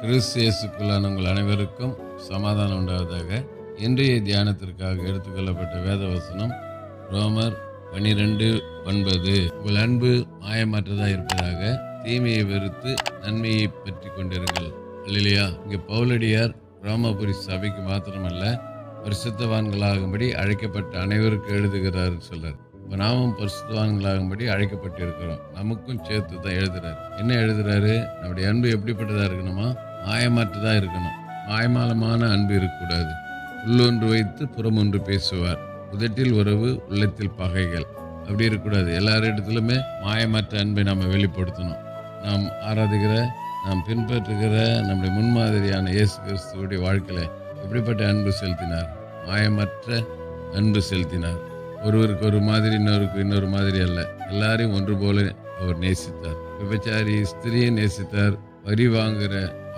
கிறிஸ்தியேசுக்குள்ளான உங்கள் அனைவருக்கும் சமாதானம் உண்டாவதாக. இன்றைய தியானத்திற்காக எடுத்துக்கொள்ளப்பட்ட வேத வசனம் ரோமர் பனிரெண்டு ஒன்பது. உங்கள் அன்பு மாயமாற்றதாக இருப்பதாக தீமையை வெறுத்து நன்மையை பற்றி கொண்டிருங்கள். இல்லையா இங்கே பவுலடியார் ரோமபுரி சபைக்கு மாத்திரமல்ல பரிசுத்தவான்களாகும்படி அழைக்கப்பட்ட அனைவருக்கு எழுதுகிறார் சொல்றார். இப்போ நாமும் பரிசுத்தவான்களாகும்படி அழைக்கப்பட்டிருக்கிறோம். நமக்கும் சேர்த்து தான் எழுதுறாரு. என்ன எழுதுறாரு? நம்முடைய அன்பு எப்படிப்பட்டதாக இருக்கணுமா? மாயமற்றதா இருக்கணும். மாயமாலமான அன்பு இருக்கக்கூடாது. உள்ளொன்று வைத்து புறமொன்று பேசுவார். உதட்டில் உறவு உள்ளத்தில் பகைகள். அப்படி இருக்கக்கூடாது. எல்லாரிடத்திலுமே மாயமற்ற அன்பை நாம் வெளிப்படுத்தணும். நாம் ஆராதிக்கிற நாம் பின்பற்றுகிற நம்முடைய முன்மாதிரியான இயேசு கிறிஸ்துவுடைய வாழ்க்கையில் எப்படிப்பட்ட அன்பு செலுத்தினார்? மாயமற்ற அன்பு செலுத்தினார். ஒருவருக்கு ஒரு மாதிரி இன்னொருக்கு இன்னொரு மாதிரி அல்ல. எல்லாரையும் ஒன்று போல அவர் நேசித்தார். விபச்சாரி ஸ்திரியை நேசித்தார். வரி வாங்குகிற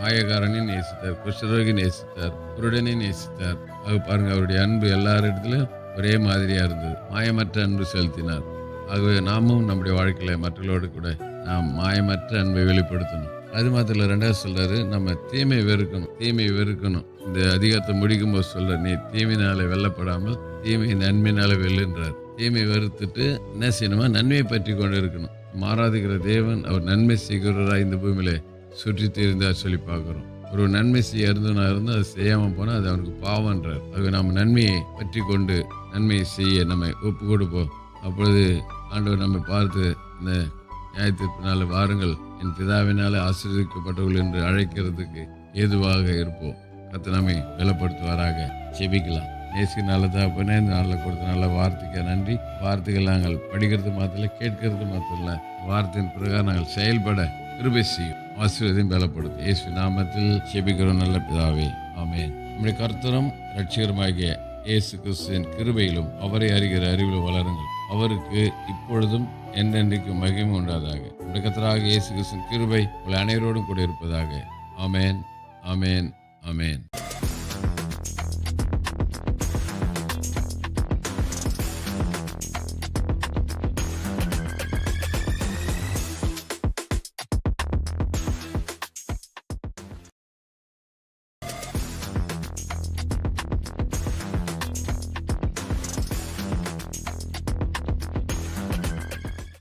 ஆயக்காரனையும் நேசித்தார் குஷ்டரோகி நேசித்தார் குருடனை நேசித்தார். அது பாருங்க அவருடைய அன்பு எல்லாரிடத்துலையும் ஒரே மாதிரியா இருந்தது. மாயமற்ற அன்பு செலுத்தினார். ஆகவே நாமும் நம்முடைய வாழ்க்கையில மற்றவர்களோடு கூட நாம் மாயமற்ற அன்பை வெளிப்படுத்தணும். அது மாத்திரம் ரெண்டாவது சொல்றாரு நம்ம தீமை வெறுக்கணும் தீமை வெறுக்கணும். இந்த அதிகாரத்தை முடிக்கும் போது சொல்ற நீ தீமையினால வெல்லப்படாமல் தீமை நன்மையினால வெல்லுன்றார் தீமை வெறுத்துட்டு என்ன செய்யணுமா நன்மையை பற்றி கொண்டு இருக்கணும். மாறாதுகிற தேவன் அவர் நன்மை செய்கிறவராக இந்த பூமியில சுற்றி தெரிந்தார் சொல்லி பார்க்குறோம் ஒரு நன்மை செய்ய இருந்தவனாக இருந்தால் அதை செய்யாமல் போனால் அது அவனுக்கு பாவன்றார் அது நம்ம நன்மையை பற்றி கொண்டு நன்மையை செய்ய நம்ம ஒப்பு கொடுப்போம் அப்பொழுது ஆண்டவர் நம்ம பார்த்து இந்த நியாயத்திற்பினால வாருங்கள். என் பிதாவினால் ஆசீர்வதிக்கப்பட்டவர்கள் என்று அழைக்கிறதுக்கு ஏதுவாக இருப்போம். கத்த நம்மை பலப்படுத்துவாராக. செபிக்கலாம் நேசி நல்ல அப்படின்னா இந்த நாளில் கொடுத்த நல்ல வார்த்தைக்கு நன்றி. வார்த்தைகள் நாங்கள் படிக்கிறது மாத்திரம் கேட்கறது மாத்திரம் வார்த்தையின் பிரகாரம் நாங்கள் செயல்பட கிருபை செய்யும் ஆசீர்வதையும் பலப்படுத்தும். இயேசு நாமத்தில் செபிக்கிறோம் நல்ல பிதாவே. ஆமென். நம்முடைய கர்த்தரும் ரட்சிகரமாகிய இயேசு கிறிஸ்துவின் கிருபையிலும் அவரை அறிகிற அறிவிலும் வளருங்கள். அவருக்கு இப்பொழுதும் என்றென்றைக்கும் மகிமை உண்டாதாக. நம்முடைய கர்த்தராகிய இயேசு கிறிஸ்துவின் கிருபை உங்கள் அனைவரோடும் கூட இருப்பதாக. ஆமேன். ஆமேன். ஆமேன்.